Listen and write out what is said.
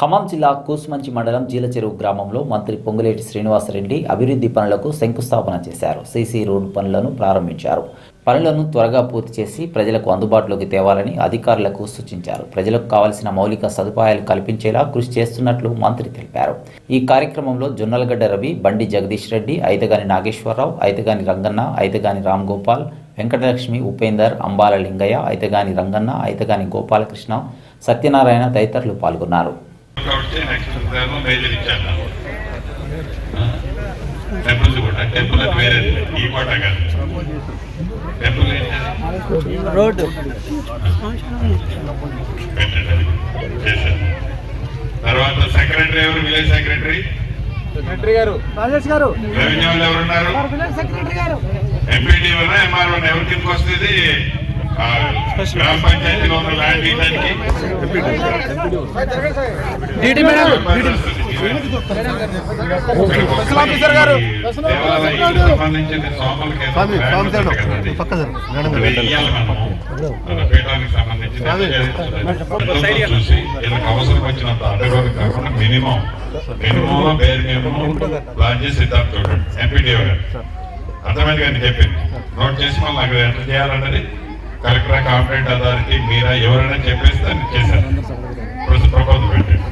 ఖమ్మం జిల్లా కూసుమంచి మండలం జీలచెరువు గ్రామంలో మంత్రి పొంగులేటి శ్రీనివాసరెడ్డి అభివృద్ధి పనులకు శంకుస్థాపన చేశారు. సీసీ రోడ్డు పనులను ప్రారంభించారు. పనులను త్వరగా పూర్తి చేసి ప్రజలకు అందుబాటులోకి తేవాలని అధికారులకు సూచించారు. ప్రజలకు కావలసిన మౌలిక సదుపాయాలు కల్పించేలా కృషి చేస్తున్నట్లు మంత్రి తెలిపారు. ఈ కార్యక్రమంలో జొన్నలగడ్డ రవి బండి జగదీష్ రెడ్డి ఐతగాని నాగేశ్వరరావు ఐతగాని రంగన్న ఐతగాని రామ్ గోపాల్ వెంకటలక్ష్మి ఉపేందర్ అంబాల లింగయ్య ఐతగాని రంగన్న ఐతగాని గోపాలకృష్ణ సత్యనారాయణ తదితరులు పాల్గొన్నారు. కాబట్టి నెక్స్ట్ ఏమో మేజర్ ఇచ్చాను టెంపుల్స్ కూడా. టెంపుల్ అది వేరే ఈ కోట కాదు. టెంపుల్ ఏంటి? రోడ్డు. పెట్టండి. అది. చేశాను తర్వాత సెక్రటరీ ఎవరు? విలేజ్ సెక్రటరీ సెక్రటరీ గారు. రాజేష్ గారు. రెవెన్యూ వాళ్ళు ఎవరున్నారు? విలేజ్ సెక్రటరీ గారు. ఎంపీడీ వల్ల ఎంఆర్ఓ ఎవరి కిందకి వస్తుంది? ఆ, గ్రామ పంచాయతీలో ఉన్న ల్యాండ్ గారు. దేవాలయానికి సంబంధించిన సోమలకి పీఠానికి సంబంధించిన చూసి వీళ్ళకి అవసరం వచ్చినంత కాకుండా minimum minimum bare minimum plan చేసి చూడండి గారు. అర్థమైంది కానీ చెప్పింది నోట్ చేసి మళ్ళీ అక్కడ ఎంటర్ చేయాలన్నది కలెక్టర్ కాంప్లైంట్ అథారిటీ మీరా ఎవరైనా చెప్పేస్తే దాన్ని చేశారు ప్రపోజల్ పెట్టండి.